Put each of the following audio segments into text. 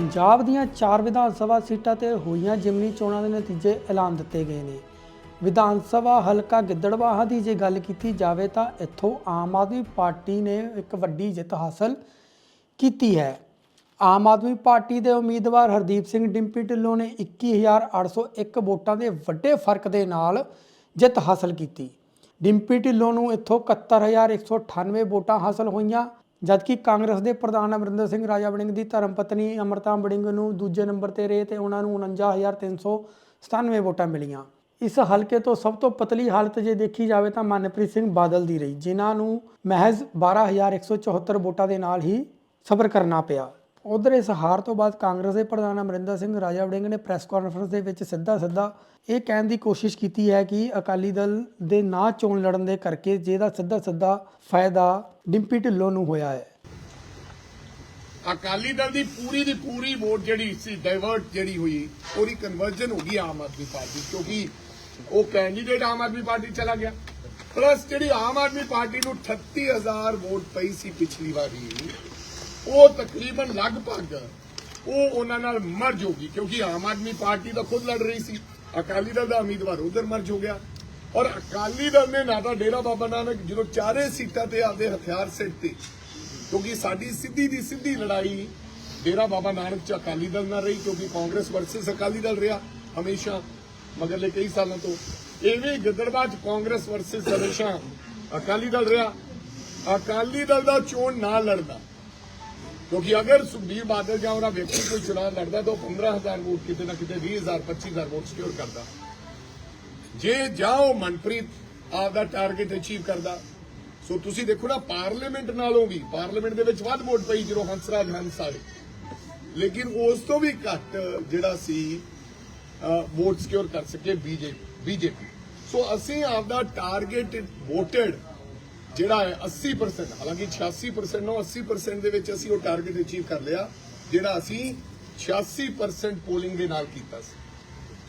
ਪੰਜਾਬ ਦੀਆਂ ਚਾਰ ਵਿਧਾਨ ਸਭਾ ਸੀਟਾਂ ਤੇ ਹੋਈਆਂ ਜਿਮਨੀ ਚੋਣਾਂ ਦੇ ਨਤੀਜੇ ਐਲਾਨ ਦਿੱਤੇ ਗਏ ਨੇ। ਵਿਧਾਨ ਸਭਾ ਹਲਕਾ ਗਿੱਦੜਬਾਹਾ ਦੀ ਜੇ ਗੱਲ ਕੀਤੀ ਜਾਵੇ ਤਾਂ ਇੱਥੋਂ ਆਮ ਆਦਮੀ ਪਾਰਟੀ ਨੇ ਇੱਕ ਵੱਡੀ ਜਿੱਤ ਹਾਸਲ ਕੀਤੀ ਹੈ। ਆਮ ਆਦਮੀ ਪਾਰਟੀ ਦੇ ਉਮੀਦਵਾਰ ਹਰਦੀਪ ਸਿੰਘ ਡਿੰਪੀ ਢਿੱਲੋਂ ਨੇ 21801 ਵੋਟਾਂ ਦੇ ਵੱਡੇ ਫ਼ਰਕ ਦੇ ਨਾਲ ਜਿੱਤ ਹਾਸਲ ਕੀਤੀ। ਡਿੰਪੀ ਢਿੱਲੋਂ ਨੂੰ ਇੱਥੋਂ 71198 ਵੋਟਾਂ ਹਾਸਲ ਹੋਈਆਂ। ਜਦਕਿ ਕਾਂਗਰਸ ਦੇ ਪ੍ਰਧਾਨ ਅਮਰਿੰਦਰ ਸਿੰਘ ਰਾਜਾ ਵੜਿੰਗ ਦੀ ਧਰਮ ਪਤਨੀ ਅਮਰਤਾ ਵੜਿੰਗ ਨੂੰ ਦੂਜੇ ਨੰਬਰ ਤੇ ਰਹੇ ਤੇ ਉਹਨਾਂ ਨੂੰ 49397 ਵੋਟਾਂ ਮਿਲੀਆਂ। ਇਸ ਹਲਕੇ ਤੋਂ ਸਭ ਤੋਂ ਪਤਲੀ ਹਾਲਤ ਜੇ ਦੇਖੀ ਜਾਵੇ ਤਾਂ ਮਨਪ੍ਰੀਤ ਸਿੰਘ ਬਾਦਲ ਦੀ ਰਹੀ, ਜਿਨ੍ਹਾਂ ਨੂੰ ਮਹਿਜ਼ 12174 ਵੋਟਾਂ ਦੇ ਨਾਲ ਹੀ ਸਬਰ ਕਰਨਾ ਪਿਆ। ਉਧਰ ਇਸ ਹਾਰ ਤੋਂ ਬਾਅਦ ਕਾਂਗਰਸ ਦੇ ਪ੍ਰਧਾਨ ਅਮਰਿੰਦਰ ਸਿੰਘ, ਰਾਜਾ ਵੜਿੰਗ ਨੇ ਪ੍ਰੈਸ ਕਾਨਫਰੰਸ ਦੇ ਵਿੱਚ ਸਿੱਧਾ ਸਿੱਧਾ ਇਹ ਕਹਿਣ ਦੀ ਕੋਸ਼ਿਸ਼ ਕੀਤੀ ਹੈ ਕਿ ਅਕਾਲੀ ਦਲ ਦੇ ਨਾ ਚੋਣ ਲੜਨ ਦੇ ਕਰਕੇ ਜਿਹਦਾ ਸਿੱਧਾ ਸਿੱਧਾ ਫਾਇਦਾ ਡਿੰਪੀ ਢਿੱਲੋਂ ਨੂੰ ਹੋਇਆ ਹੈ। ਅਕਾਲੀ ਦਲ ਦੀ ਪੂਰੀ ਦੀ ਪੂਰੀ ਵੋਟ ਜਿਹੜੀ ਸੀ ਡਾਇਵਰਟ ਜਿਹੜੀ ਹੋਈ, ਉਹਦੀ ਕਨਵਰਜਨ ਹੋ ਗਈ ਆਮ ਆਦਮੀ ਪਾਰਟੀ, ਕਿਉਂਕਿ ਉਹ ਕੈਂਡੀਡੇਟ ਆਮ ਆਦਮੀ ਪਾਰਟੀ ਚਲਾ ਗਿਆ। ਪਲੱਸ ਜਿਹੜੀ ਆਮ ਆਦਮੀ ਪਾਰਟੀ ਨੂੰ 38000 ਵੋਟ ਪਈ ਸੀ ਪਿਛਲੀ ਵਾਰੀ ਉਹ ਤਕਰੀਬਨ ਲਗਭਗ ਉਹ ਉਹਨਾਂ ਨਾਲ ਮਰਜ ਹੋ ਗਈ, ਕਿਉਂਕਿ ਆਮ ਆਦਮੀ ਪਾਰਟੀ ਤਾਂ ਖੁਦ ਲੜ ਰਹੀ ਸੀ। ਅਕਾਲੀ ਦਲ ਦਾ ਉਮੀਦਵਾਰ ਉਧਰ ਮਰਜ ਹੋ ਗਿਆ। ਔਰ ਅਕਾਲੀ ਦਲ ਨੇ ਨਾ ਤਾਂ ਡੇਰਾ ਬਾਬਾ ਨਾਨਕ ਜਦੋਂ ਚਾਰੇ ਸੀਟਾਂ ਤੇ ਆਪਦੇ ਹਥਿਆਰ ਸਿੱਟ ਤੇ, ਕਿਉਂਕਿ ਸਾਡੀ ਸਿੱਧੀ ਦੀ ਸਿੱਧੀ ਲੜਾਈ ਡੇਰਾ ਬਾਬਾ ਨਾਨਕ ਚ ਅਕਾਲੀ ਦਲ ਨਾਲ ਰਹੀ, ਕਿਉਂਕਿ ਕਾਂਗਰਸ ਵਰਸਸ ਅਕਾਲੀ ਦਲ ਰਿਹਾ ਹਮੇਸ਼ਾ ਮਗਰਲੇ ਕਈ ਸਾਲਾਂ ਤੋਂ। ਐਵੇਂ ਗਿੱਦੜਬਾਹ ਚ ਕਾਂਗਰਸ ਵਰਸਸ ਹਮੇਸ਼ਾ ਅਕਾਲੀ ਦਲ ਰਿਹਾ। ਅਕਾਲੀ ਦਲ ਦਾ ਚੋਣ ਨਾ ਲੜਦਾ ਕਿਉਂਕਿ ਅਗਰ ਸੁਖਬੀਰ ਬਾਦਲ ਜਾਂ ਉਹਦਾ ਵਿਅਕਤੀ ਕੋਈ ਚੁਣਾਵ ਲੜਦਾ ਤਾਂ ਉਹ 15000 ਵੋਟ ਕਿਤੇ ਨਾ ਕਿਤੇ 20000 25000 ਵੋਟ ਸਿਕਿਉਰ ਕਰਦਾ। ਜੇ ਜਾਓ ਮਨਪ੍ਰੀਤ ਆਪਦਾ ਟਾਰਗੇਟ ਅਚੀਵ ਕਰਦਾ। ਸੋ ਤੁਸੀਂ ਦੇਖੋ ਨਾ, ਪਾਰਲੀਮੈਂਟ ਨਾਲੋਂ ਵੀ, ਪਾਰਲੀਮੈਂਟ ਦੇ ਵਿੱਚ ਵੱਧ ਵੋਟ ਪਈ ਜਦੋਂ ਹੰਸਰਾਜ ਹੰਸ ਆਏ। ਲੇਕਿਨ ਉਸ ਤੋਂ ਵੀ ਘੱਟ ਜਿਹੜਾ ਸੀ ਵੋਟ ਸਿਕਿਉਰ ਕਰ ਸਕੇ ਬੀਜੇਪੀ ਬੀਜੇਪੀ। ਸੋ ਅਸੀਂ ਆਪਦਾ ਟਾਰਗੇਟ ਵੋਟਡ ਜਿਹੜਾ ਹੈ 80% ਹਾਲਾਂਕਿ 86% ਨੂੰ 80% ਦੇ ਵਿੱਚ ਅਸੀਂ ਉਹ ਟਾਰਗੇਟ ਅਚੀਵ ਕਰ ਲਿਆ, ਜਿਹੜਾ ਅਸੀਂ 86% ਪੋਲਿੰਗ ਦੇ ਨਾਲ ਕੀਤਾ ਸੀ।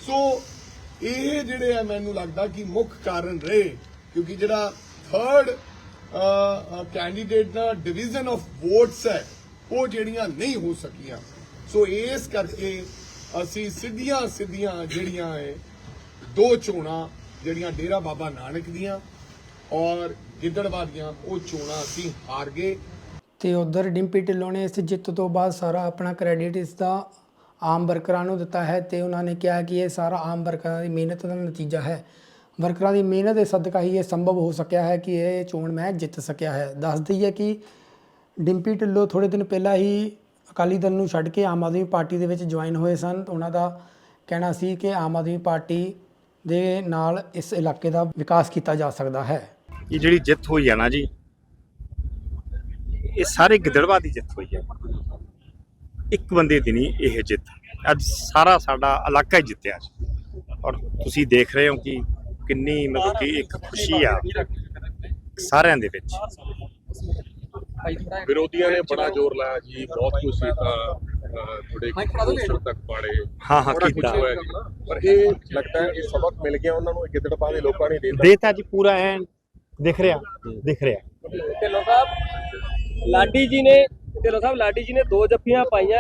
ਸੋ ਇਹ ਜਿਹੜੇ ਆ ਮੈਨੂੰ ਲੱਗਦਾ ਕਿ ਮੁੱਖ ਕਾਰਨ ਰਹੇ, ਕਿਉਂਕਿ ਜਿਹੜਾ ਥਰਡ ਕੈਂਡੀਡੇਟ ਦਾ ਡਿਵੀਜ਼ਨ ਆਫ ਵੋਟਸ ਹੈ, ਉਹ ਜਿਹੜੀਆਂ ਨਹੀਂ ਹੋ ਸਕੀਆਂ। ਸੋ ਇਸ ਕਰਕੇ ਅਸੀਂ ਸਿੱਧੀਆਂ ਸਿੱਧੀਆਂ ਜਿਹੜੀਆਂ ਹੈ, ਦੋ ਚੋਣਾਂ ਜਿਹੜੀਆਂ ਡੇਰਾ ਬਾਬਾ ਨਾਨਕ ਦੀਆਂ ਔਰ ਗਿੱਦੜਬਾਹ ਦੀਆਂ ਉਹ ਚੋਣਾਂ ਅਸੀਂ ਹਾਰ ਗਏ ਤੇ ਉਧਰ ਡਿੰਪੀ ਢਿੱਲੋਂ ਨੇ ਇਸ ਜਿੱਤ ਤੋਂ ਬਾਅਦ ਸਾਰਾ ਆਪਣਾ ਕ੍ਰੈਡਿਟ ਇਸ ਦਾ ਆਮ ਵਰਕਰਾਂ ਨੂੰ ਦਿੱਤਾ ਹੈ ਤੇ ਉਹਨਾਂ ਨੇ ਕਿਹਾ ਕਿ ਇਹ ਸਾਰਾ ਆਮ ਵਰਕਰਾਂ ਦੀ ਮਿਹਨਤ ਦਾ ਨਤੀਜਾ ਹੈ। ਵਰਕਰਾਂ ਦੀ ਮਿਹਨਤ ਦੇ ਸਦਕਾ ਹੀ ਇਹ ਸੰਭਵ ਹੋ ਸਕਿਆ ਹੈ ਕਿ ਇਹ ਚੋਣ ਮੈਂ ਜਿੱਤ ਸਕਿਆ ਹੈ। ਦੱਸਦੀ ਹੈ ਕਿ ਡਿੰਪੀ ਢਿੱਲੋਂ ਥੋੜੇ ਦਿਨ ਪਹਿਲਾਂ ਹੀ ਅਕਾਲੀ ਦਲ ਨੂੰ ਛੱਡ ਕੇ ਆਮ ਆਦਮੀ ਪਾਰਟੀ ਦੇ ਵਿੱਚ ਜੁਆਇਨ ਹੋਏ ਸਨ। ਉਹਨਾਂ ਦਾ ਕਹਿਣਾ ਸੀ ਕਿ ਆਮ ਆਦਮੀ ਪਾਰਟੀ ਦੇ ਨਾਲ ਇਸ ਇਲਾਕੇ ਦਾ ਵਿਕਾਸ ਕੀਤਾ ਜਾ ਸਕਦਾ ਹੈ। ਇਹ ਜਿਹੜੀ ਜਿੱਤ ਹੋਈ ਹੈ ਨਾ ਜੀ ਇਹ ਸਾਰੇ ਗਿੱਦੜਵਾ ਦੀ ਜਿੱਤ ਹੋਈ ਹੈ ਇੱਕ ਬੰਦੇ ਦੀ ਨਹੀਂ ਇਹ ਜਿੱਤ। ਅੱਜ ਸਾਰਾ ਸਾਡਾ ਇਲਾਕਾ ਹੀ ਜਿੱਤਿਆ ਜੀ। ਔਰ ਤੁਸੀਂ ਦੇਖ ਰਹੇ ਹੋ ਕਿ ਕਿੰਨੀ ਮਤਲਬ ਕਿ ਇੱਕ ਖੁਸ਼ੀ ਆ ਸਾਰਿਆਂ ਦੇ ਵਿੱਚ। ਵਿਰੋਧੀਆਂ ਨੇ ਬੜਾ ਜ਼ੋਰ ਲਾਇਆ ਜੀ ਬਹੁਤ ਕੁਝ ਕੀਤਾ ਥੋੜੇ ਪੋਸਟਰ ਤੱਕ ਪਾੜੇ। ਹਾਂ ਹਾਂ ਕੀਤਾ। ਪਰ ਇਹ ਲੱਗਦਾ ਹੈ ਇਹ ਸਬਕ ਮਿਲ ਗਿਆ ਉਹਨਾਂ ਨੂੰ ਇਹ ਗਿੱਦੜਪਾ ਦੇ ਲੋਕਾਂ ਨੇ ਦੇ ਦਿੱਤਾ। ਦੇਤਾ ਜੀ ਪੂਰਾ ਐਨ ਦਿਖ ਰਿਹਾ ਦਿਖ ਰਿਹਾ। ਢਿੱਲੋਂ ਸਾਹਿਬ ਲਾਡੀ ਜੀ ਨੇ ਢਿੱਲੋਂ ਸਾਹਿਬ ਲਾਡੀ ਜੀ ਨੇ ਦੋ ਜੱਫੀਆਂ ਪਾਈਆਂ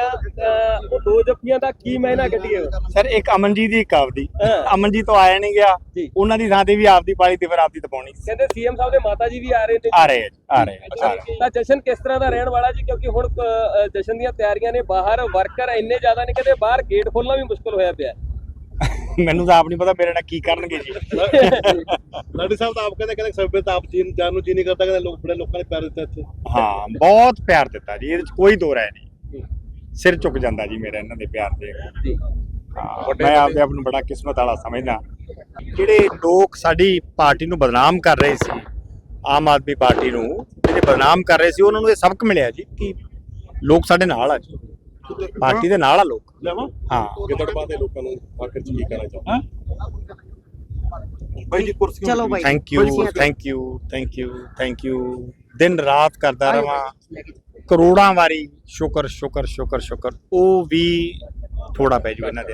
ਉਹ ਦੋ ਜੱਫੀਆਂ ਦਾ ਕੀ ਮਾਇਨਾ ਕੱਢੀਏ? ਸਰ ਇੱਕ ਅਮਨਜੀਤ ਦੀ ਇੱਕ ਆਪਦੀ। ਅਮਨਜੀਤ ਤੋਂ ਆਇਆ ਨਹੀਂ ਗਿਆ। ਉਹਨਾਂ ਦੀ ਥਾਂ ਤੇ ਵੀ ਆਪਦੀ ਪਾਲੀ ਤੇ ਫਿਰ ਆਪਦੀ ਤਪਾਉਣੀ ਕਹਿੰਦੇ ਸੀਐਮ ਸਾਹਿਬ ਦੇ ਮਾਤਾ ਜੀ ਵੀ ਆ ਰਹੇ ਨੇ। ਆ ਰਹੇ ਆ ਰਹੇ। ਤਾਂ ਜਸ਼ਨ ਕਿਸ ਤਰ੍ਹਾਂ ਦਾ ਰਹਿਣ ਵਾਲਾ ਜੀ? ਕਿਉਂਕਿ ਹੁਣ ਜਸ਼ਨ ਦੀਆਂ ਤਿਆਰੀਆਂ ਨੇ ਬਾਹਰ ਵਰਕਰ ਇੰਨੇ ਜ਼ਿਆਦਾ ਨੇ ਕਹਿੰਦੇ ਬਾਹਰ ਗੇਟ ਖੋਲਣਾ ਵੀ ਮੁਸ਼ਕਲ ਹੋਇਆ ਪਿਆ। ਮੈਨੂੰ ਤਾਂ ਆਪ ਨਹੀਂ ਪਤਾ ਮੇਰੇ ਨਾਲ ਕੀ ਕਰਨਗੇ ਜੀ। ਲਾਡੀ ਸਾਹਿਬ ਤਾਂ ਆਪ ਕਹਿੰਦੇ ਕਹਿੰਦੇ ਸਭੇ ਤਾਂ ਆਪ ਜੀਨ ਜਾਨ ਨੂੰ ਜੀ ਨਹੀਂ ਕਰਦਾ ਕਹਿੰਦੇ ਲੋਕ ਬੜੇ ਲੋਕਾਂ ਨੇ ਪਿਆਰ ਦਿੱਤਾ ਇੱਥੇ। ਹਾਂ ਬਹੁਤ ਪਿਆਰ ਦਿੱਤਾ ਜੀ ਇਹਦੇ ਚ ਕੋਈ ਦੋ ਰਾਏ ਨਹੀਂ ਸਿਰ ਝੁਕ ਜਾਂਦਾ ਜੀ ਮੇਰਾ ਇਹਨਾਂ ਦੇ ਪਿਆਰ ਦੇ ਮੈਂ ਆਪਦੇ ਆਪ ਨੂੰ ਬੜਾ ਕਿਸਮਤ ਵਾਲਾ ਸਮਝਦਾ। ਜਿਹੜੇ ਲੋਕ ਸਾਡੀ ਪਾਰਟੀ ਨੂੰ ਬਦਨਾਮ ਕਰ ਰਹੇ ਸੀ ਆਮ ਆਦਮੀ ਪਾਰਟੀ ਨੂੰ ਜਿਹੜੇ ਬਦਨਾਮ ਕਰ ਰਹੇ ਸੀ ਉਹਨਾਂ ਨੂੰ ਇਹ ਸਬਕ ਮਿਲਿਆ ਜੀ ਕਿ ਲੋਕ ਸਾਡੇ ਨਾਲ ਆ ਜੀ। ਪਾਰਟੀ ਦੇ ਨਾਲ ਆ ਲੋਕ। ਹਾਂ। ਗਿੱਦੜਪਾ ਦੇ ਲੋਕਾਂ ਨੂੰ ਆਖਰ ਚ ਕੀ ਕਹਿਣਾ ਚਾਹੁੰਦੇ ਚਲੋ ਭਾਈ thank you thank you thank you thank you ਦਿਨ ਰਾਤ ਕਰਦਾ ਰਵਾਂ। ਕਰੋੜਾਂ ਵਾਰੀ ਸ਼ੁਕਰ ਸ਼ੁਕਰ ਸ਼ੁਕਰ ਸ਼ੁਕਰ। ਉਹ ਵੀ ਥੋੜਾ ਪੈ ਜੂ ਇਹਨਾਂ ਦੇ